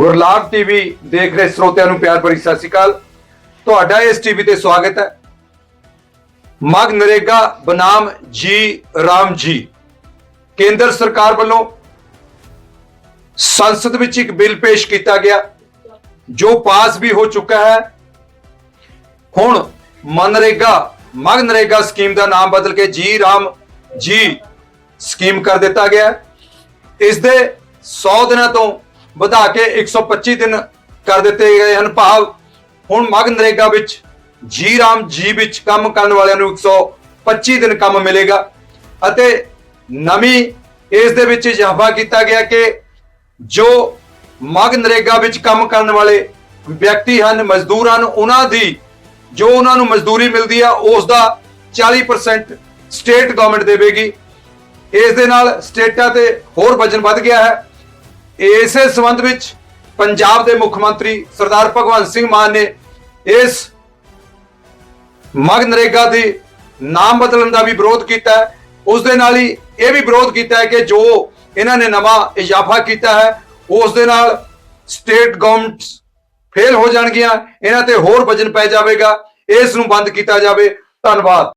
Gurlab TV ਦੇਖ ਰਹੇ ਸਰੋਤਿਆਂ ਨੂੰ ਪਿਆਰ ਭਰੀ ਸਤਿ ਸ਼੍ਰੀ ਅਕਾਲ। ਤੁਹਾਡਾ ਇਸ ਟੀਵੀ ਤੇ ਸਵਾਗਤ ਹੈ। ਮਗ ਨਰੇਗਾ ਬਨਾਮ ਜੀ, ਰਾਮ ਜੀ। ਕੇਂਦਰ ਸਰਕਾਰ ਵੱਲੋਂ ਸੰਸਦ ਵਿੱਚ ਇੱਕ ਬਿੱਲ ਪੇਸ਼ ਕੀਤਾ ਗਿਆ, ਜੋ ਪਾਸ ਵੀ ਹੋ ਚੁੱਕਾ ਹੈ। ਹੁਣ ਮਨਰੇਗਾ ਮਗ ਨਰੇਗਾ ਸਕੀਮ ਦਾ ਨਾਮ ਬਦਲ ਕੇ ਜੀ, ਰਾਮ ਜੀ ਸਕੀਮ ਕਰ ਦਿੱਤਾ ਗਿਆ। ਹੈ। ਇਸ ਦੇ 100 ਦਿਨਾਂ ਤੋਂ ਵਧਾ ਕੇ 125 ਦਿਨ ਕਰ ਦਿੱਤੇ ਗਏ ਹਨ ਭਾਵ ਹੁਣ ਮਗ ਨਰੇਗਾ ਵਿੱਚ, ਜੀ ਰਾਮ ਜੀ ਵਿੱਚ ਕੰਮ ਕਰਨ ਵਾਲਿਆਂ ਨੂੰ 125 ਦਿਨ ਕੰਮ ਮਿਲੇਗਾ। ਅਤੇ ਨਵੀਂ ਇਸ ਦੇ ਵਿੱਚ ਇਜ਼ਾਫਾ ਕੀਤਾ ਗਿਆ ਕਿ ਜੋ ਮਗ ਨਰੇਗਾ ਵਿੱਚ ਕੰਮ ਕਰਨ ਵਾਲੇ ਵਿਅਕਤੀ ਹਨ, ਮਜ਼ਦੂਰ ਹਨ, ਉਹਨਾਂ ਦੀ ਜੋ ਉਹਨਾਂ ਨੂੰ ਮਜ਼ਦੂਰੀ ਮਿਲਦੀ ਆ, ਉਸ ਦਾ 40% ਸਟੇਟ ਗਵਰਨਮੈਂਟ ਦੇਵੇਗੀ। ਇਸ ਦੇ ਨਾਲ ਸਟੇਟਾਂ ਤੇ ਹੋਰ ਵਜਨ ਵੱਧ ਗਿਆ ਹੈ। ਇਸੇ ਸੰਬੰਧ ਵਿੱਚ ਪੰਜਾਬ ਦੇ ਮੁੱਖ ਮੰਤਰੀ ਸਰਦਾਰ ਭਗਵੰਤ ਸਿੰਘ ਮਾਨ ਨੇ ਇਸ ਮਗ ਨਰੇਗਾ ਦੇ ਨਾਮ ਬਦਲਣ ਦਾ ਵੀ ਵਿਰੋਧ ਕੀਤਾ ਹੈ। ਉਸ ਦੇ ਨਾਲ ਹੀ ਇਹ ਵੀ ਵਿਰੋਧ ਕੀਤਾ ਹੈ ਕਿ ਜੋ ਇਹਨਾਂ ਨੇ ਨਵਾਂ ਇਜ਼ਾਫਾ ਕੀਤਾ ਹੈ, ਉਸ ਦੇ ਨਾਲ ਸਟੇਟ ਗਵਰਨਮੈਂਟ ਫੇਲ ਹੋ ਜਾਣਗੀਆਂ, ਇਹਨਾਂ ਤੇ ਹੋਰ ਵਜਨ ਪੈ ਜਾਵੇਗਾ, ਇਸ ਨੂੰ ਬੰਦ ਕੀਤਾ ਜਾਵੇ। ਧੰਨਵਾਦ।